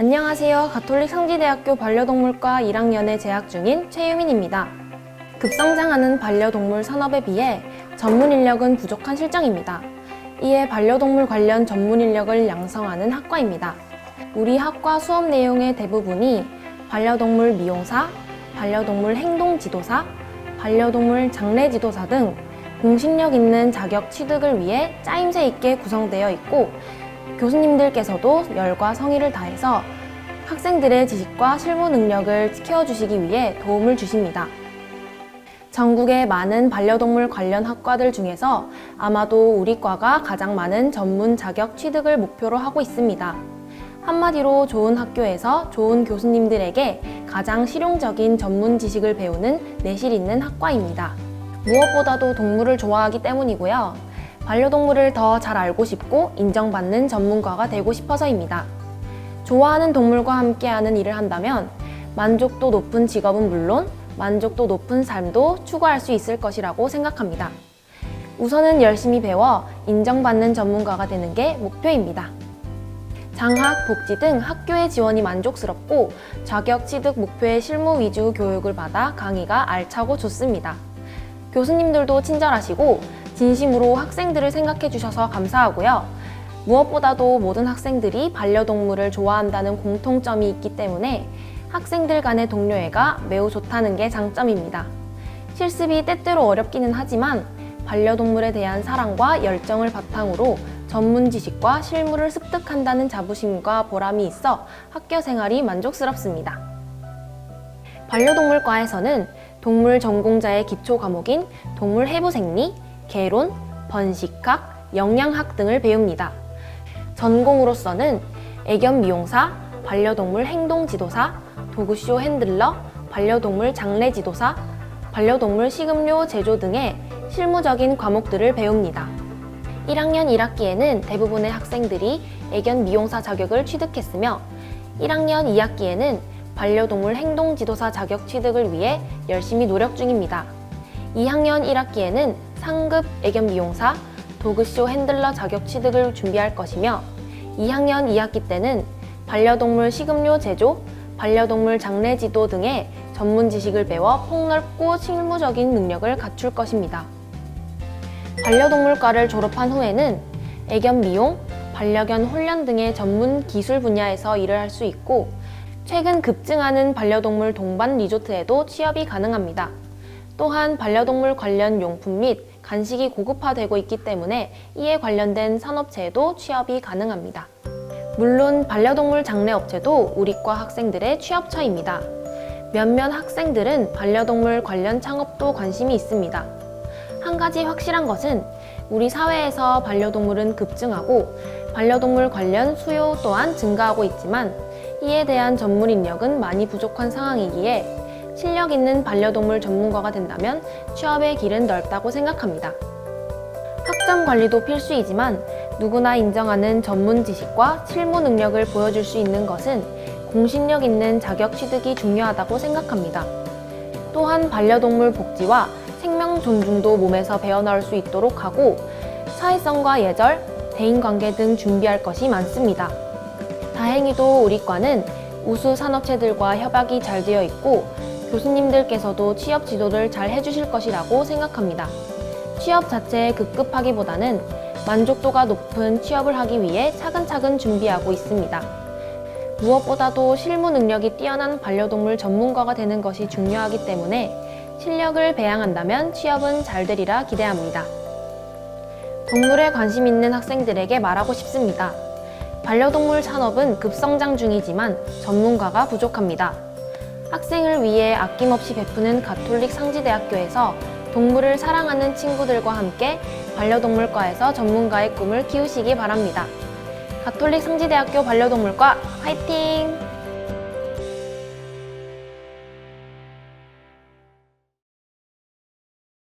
안녕하세요. 가톨릭 상지대학교 반려동물과 1학년에 재학 중인 최유민입니다. 급성장하는 반려동물 산업에 비해 전문 인력은 부족한 실정입니다. 이에 반려동물 관련 전문 인력을 양성하는 학과입니다. 우리 학과 수업 내용의 대부분이 반려동물 미용사, 반려동물 행동 지도사, 반려동물 장례 지도사 등 공신력 있는 자격 취득을 위해 짜임새 있게 구성되어 있고 교수님들께서도 열과 성의를 다해서 학생들의 지식과 실무 능력을 키워주시기 위해 도움을 주십니다. 전국의 많은 반려동물 관련 학과들 중에서 아마도 우리 과가 가장 많은 전문 자격 취득을 목표로 하고 있습니다. 한마디로 좋은 학교에서 좋은 교수님들에게 가장 실용적인 전문 지식을 배우는 내실 있는 학과입니다. 무엇보다도 동물을 좋아하기 때문이고요. 반려동물을 더 잘 알고 싶고 인정받는 전문가가 되고 싶어서입니다. 좋아하는 동물과 함께하는 일을 한다면 만족도 높은 직업은 물론 만족도 높은 삶도 추구할 수 있을 것이라고 생각합니다. 우선은 열심히 배워 인정받는 전문가가 되는 게 목표입니다. 장학, 복지 등 학교의 지원이 만족스럽고 자격 취득 목표의 실무 위주 교육을 받아 강의가 알차고 좋습니다. 교수님들도 친절하시고 진심으로 학생들을 생각해 주셔서 감사하고요. 무엇보다도 모든 학생들이 반려동물을 좋아한다는 공통점이 있기 때문에 학생들 간의 동료애가 매우 좋다는 게 장점입니다. 실습이 때때로 어렵기는 하지만 반려동물에 대한 사랑과 열정을 바탕으로 전문 지식과 실무를 습득한다는 자부심과 보람이 있어 학교 생활이 만족스럽습니다. 반려동물과에서는 동물 전공자의 기초 과목인 동물 해부 생리, 개론, 번식학, 영양학 등을 배웁니다. 전공으로서는 애견 미용사, 반려동물 행동 지도사, 도구쇼 핸들러, 반려동물 장례 지도사, 반려동물 식음료 제조 등의 실무적인 과목들을 배웁니다. 1학년 1학기에는 대부분의 학생들이 애견 미용사 자격을 취득했으며 1학년 2학기에는 반려동물 행동 지도사 자격 취득을 위해 열심히 노력 중입니다. 2학년 1학기에는 상급 애견 미용사, 도그쇼 핸들러 자격 취득을 준비할 것이며 2학년 2학기 때는 반려동물 식음료 제조, 반려동물 장례 지도 등의 전문 지식을 배워 폭넓고 실무적인 능력을 갖출 것입니다. 반려동물과를 졸업한 후에는 애견 미용, 반려견 훈련 등의 전문 기술 분야에서 일을 할 수 있고 최근 급증하는 반려동물 동반 리조트에도 취업이 가능합니다. 또한 반려동물 관련 용품 및 간식이 고급화되고 있기 때문에 이에 관련된 산업체에도 취업이 가능합니다. 물론 반려동물 장례 업체도 우리과 학생들의 취업처입니다. 몇몇 학생들은 반려동물 관련 창업도 관심이 있습니다. 한 가지 확실한 것은 우리 사회에서 반려동물은 급증하고 반려동물 관련 수요 또한 증가하고 있지만 이에 대한 전문 인력은 많이 부족한 상황이기에 실력 있는 반려동물 전문가가 된다면 취업의 길은 넓다고 생각합니다. 학점 관리도 필수이지만 누구나 인정하는 전문 지식과 실무 능력을 보여줄 수 있는 것은 공신력 있는 자격 취득이 중요하다고 생각합니다. 또한 반려동물 복지와 생명 존중도 몸에서 배어나올 수 있도록 하고 사회성과 예절, 대인관계 등 준비할 것이 많습니다. 다행히도 우리 과는 우수 산업체들과 협약이 잘 되어 있고 교수님들께서도 취업 지도를 잘 해주실 것이라고 생각합니다. 취업 자체에 급급하기보다는 만족도가 높은 취업을 하기 위해 차근차근 준비하고 있습니다. 무엇보다도 실무 능력이 뛰어난 반려동물 전문가가 되는 것이 중요하기 때문에 실력을 배양한다면 취업은 잘 되리라 기대합니다. 동물에 관심 있는 학생들에게 말하고 싶습니다. 반려동물 산업은 급성장 중이지만 전문가가 부족합니다. 학생을 위해 아낌없이 베푸는 가톨릭 상지대학교에서 동물을 사랑하는 친구들과 함께 반려동물과에서 전문가의 꿈을 키우시기 바랍니다. 가톨릭 상지대학교 반려동물과 화이팅!